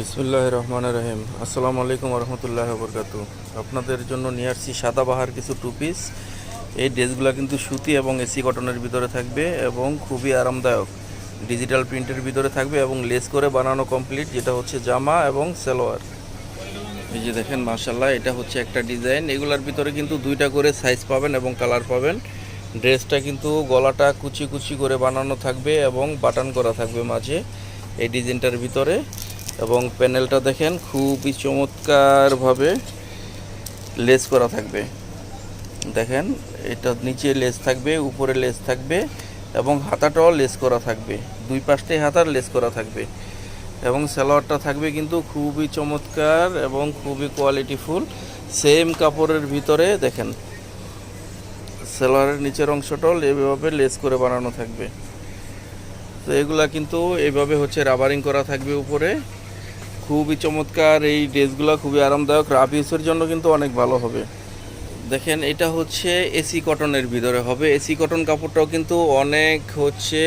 বিসমুল্লাহ রহমান রহিম আসসালামু আলাইকুম রহমতুল্লাহ বরকাতু আপনাদের জন্য নিয়ে আসছি সাদাবাহার কিছু টু পিস এই ড্রেসগুলো কিন্তু সুতি এবং এসি কটনের ভিতরে থাকবে এবং খুবই আরামদায়ক। ডিজিটাল প্রিন্টের ভিতরে থাকবে এবং লেস করে বানানো কমপ্লিট যেটা হচ্ছে জামা এবং সালোয়ার। এই যে দেখেন মার্শাল্লাহ এটা হচ্ছে একটা ডিজাইন। এগুলার ভিতরে কিন্তু দুইটা করে সাইজ পাবেন এবং কালার পাবেন। ড্রেসটা কিন্তু গলাটা কুচি কুচি করে বানানো থাকবে এবং বাটান করা থাকবে মাঝে। এই ডিজাইনটার ভিতরে এবং প্যানেলটা দেখেন, খুবই চমৎকারভাবে লেস করা থাকবে। দেখেন, এটা নিচে লেস থাকবে, উপরে লেস থাকবে এবং হাতাটাও লেস করা থাকবে। দুই পাশটাই হাতার লেস করা থাকবে এবং সালোয়ারটা থাকবে কিন্তু খুবই চমৎকার এবং খুবই কোয়ালিটিফুল সেম কাপড়ের ভিতরে দেখেন, সালোয়ারের নিচের অংশটাও এভাবে লেস করে বানানো থাকবে। তো এগুলা কিন্তু এভাবে হচ্ছে রাবারিং করা থাকবে উপরে। খুবই চমৎকার, এই ড্রেসগুলো খুবই আরামদায়ক। রাফ ইউসের জন্য কিন্তু অনেক ভালো হবে। দেখেন, এটা হচ্ছে এসি কটনের ভিতরে হবে। এসি কটন কাপড়টাও কিন্তু অনেক হচ্ছে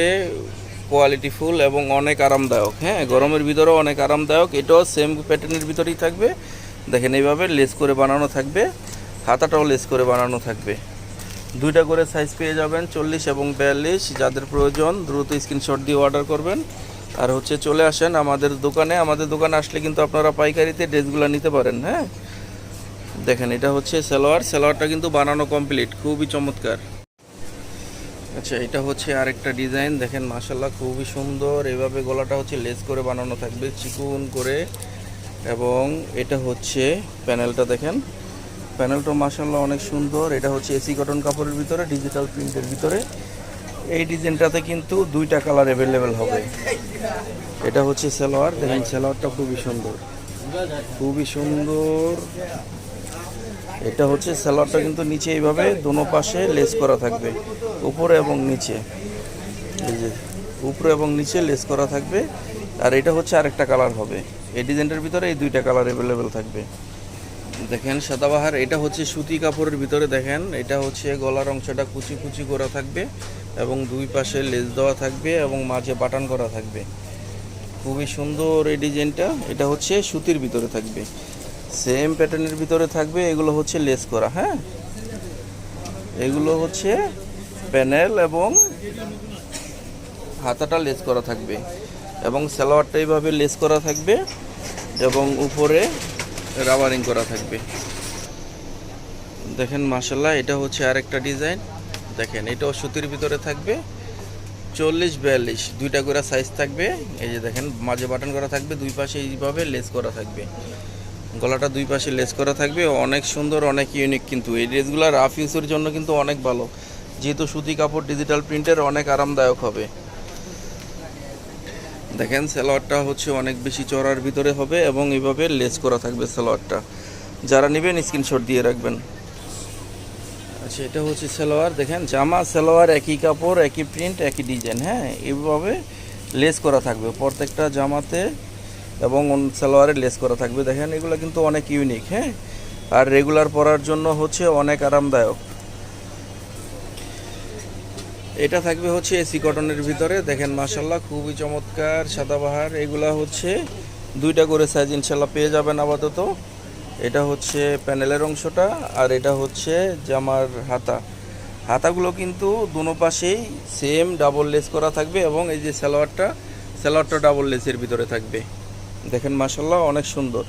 কোয়ালিটিফুল এবং অনেক আরামদায়ক। হ্যাঁ গরমের ভিতরেও অনেক আরামদায়ক। এটাও সেম প্যাটার্নের ভিতরেই থাকবে। দেখেন, এইভাবে লেস করে বানানো থাকবে। হাতাটাও লেস করে বানানো থাকবে। দুইটা করে সাইজ পেয়ে যাবেন, চল্লিশ এবং বিয়াল্লিশ। যাদের প্রয়োজন, দ্রুত স্ক্রিনশট দিয়ে অর্ডার করবেন। আর হচ্ছে চলে আসেন আমাদের দোকানে। আমাদের দোকানে আসলে কিন্তু আপনারা পাইকারিতে ড্রেসগুলো নিতে পারেন হ্যাঁ? দেখেন, এটা হচ্ছে সালোয়ার। সালোয়ারটা কিন্তু বানানো কমপ্লিট খুবই চমৎকার। আচ্ছা এটা হচ্ছে আরেকটা ডিজাইন। দেখেন মাসাল্লাহ খুবই সুন্দর। এভাবে গলাটা হচ্ছে লেস করে বানানো থাকবে, চিকুন করে। এবং এটা হচ্ছে প্যানেলটা দেখেন। প্যানেলটা মাসাল্লাহ অনেক সুন্দর। এটা হচ্ছে এসি কটন কাপড়ের ভিতরে, ডিজিটাল প্রিন্টের ভিতরে। এই ডিজাইনটাতে কিন্তু দুইটা কালার অ্যাভেলেবেল হবে। এটা হচ্ছে সালোয়ার, দেখেন সালোয়ারটা খুবই সুন্দর। খুবই সুন্দর। এটা হচ্ছে সালোয়ারটা কিন্তু নিচে এইভাবে দোনো পাশে লেস করা থাকবে, উপরে এবং নিচে। এই যে, উপরে এবং নিচে লেস করা থাকবে। আর এটা হচ্ছে আরেকটা কালার হবে। এই ডিজাইনটার ভিতরে এই দুইটা কালার অ্যাভেলেবেল থাকবে। দেখেন সাদাবাহার, এটা হচ্ছে সুতি কাপড়ের ভিতরে দেখেন, এটা হচ্ছে গলার অংশটা কুচি কুচি করা থাকবে এবং দুই পাশে লেস দেওয়া থাকবে এবং মাঝে বাটান করা থাকবে। খুবই সুন্দর এই ডিজাইনটা, এটা হচ্ছে সুতির ভিতরে থাকবে। সেম প্যাটার্নের ভিতরে থাকবে, এগুলো হচ্ছে লেস করা হ্যাঁ? এগুলো হচ্ছে প্যানেল এবং হাতাটা লেস করা থাকবে এবং সালোয়ারটা এইভাবে লেস করা থাকবে এবং উপরে রাবারিং করা থাকবে। দেখেন মাসাল্লাহ এটা হচ্ছে আরেকটা ডিজাইন। দেখেন, এটাও সুতির ভিতরে থাকবে। চল্লিশ বিয়াল্লিশ, দুইটা করে সাইজ থাকবে। এই যে দেখেন, মাঝে বাটন করা থাকবে, দুই পাশে এইভাবে লেস করা থাকবে। গলাটা দুই পাশে লেস করা থাকবে। অনেক সুন্দর, অনেক ইউনিক কিন্তু। এই ড্রেসগুলো রাফ ইউজের জন্য কিন্তু অনেক ভালো। যেহেতু সুতি কাপড় ডিজিটাল প্রিন্টের অনেক আরামদায়ক হবে। দেখেন, সালোয়ারটা হচ্ছে অনেক বেশি চড়ার ভিতরে হবে এবং এভাবে লেস করা থাকবে সালোয়ারটা। যারা নেবেন, স্ক্রিনশট দিয়ে রাখবেন। আচ্ছা এটা হচ্ছে সালোয়ার। দেখেন, জামা, সালোয়ার, একই কাপড়, একই প্রিন্ট, একই ডিজাইন হ্যাঁ? এইভাবে লেস করা থাকবে প্রত্যেকটা জামাতে এবং সালোয়ারে লেস করা থাকবে। দেখেন, এগুলো কিন্তু অনেক ইউনিক হ্যাঁ? আর রেগুলার পরার জন্য হচ্ছে অনেক আরামদায়ক। এটা থাকবে হচ্ছে এসি কটনের ভিতরে। দেখেন মাসাল্লাহ খুবই চমৎকার সাদাবাহার। এগুলা হচ্ছে দুইটা করে সাইজ ইনশাল্লাহ পেয়ে যাবেন আপাতত। এটা হচ্ছে প্যানেলের অংশটা আর এটা হচ্ছে জামার হাতা। হাতাগুলো কিন্তু দুনো পাশেই সেম ডাবল লেস করা থাকবে এবং এই যে সালোয়ারটা সালোয়ারটা ডাবল লেসের ভিতরে থাকবে। দেখেন মাসাল্লাহ অনেক সুন্দর।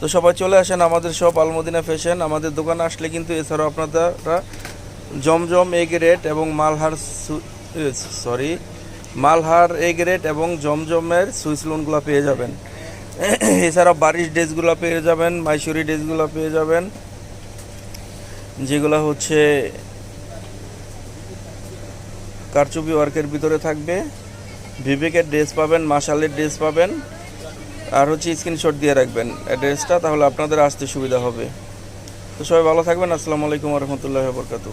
তো সবাই চলে আসেন আমাদের সব আলমদিনা ফ্যাশন আমাদের দোকানে আসলে কিন্তু এছাড়াও আপনারা জমজম এ গ্রেড এবং Malhar sorry, Malhar A grade এবং জমজমের সুইস লোনগুলো পেয়ে যাবেন। এছাড়া বারিশ ড্রেসগুলো পেয়ে যাবেন, মাইসুরি ড্রেসগুলো পেয়ে যাবেন, যেগুলো হচ্ছে কারচুপি ওয়ার্কের ভিতরে থাকবে। বিবেকের ড্রেস পাবেন মাসালের ড্রেস পাবেন, আর হচ্ছে স্ক্রিনশট দিয়ে রাখবেন। অ্যাড্রেসটা তাহলে আপনাদের আসতে সুবিধা হবে। তো সবাই ভালো থাকবেন। আসসালামু আলাইকুম রহমতুল্লাহ বরকাতু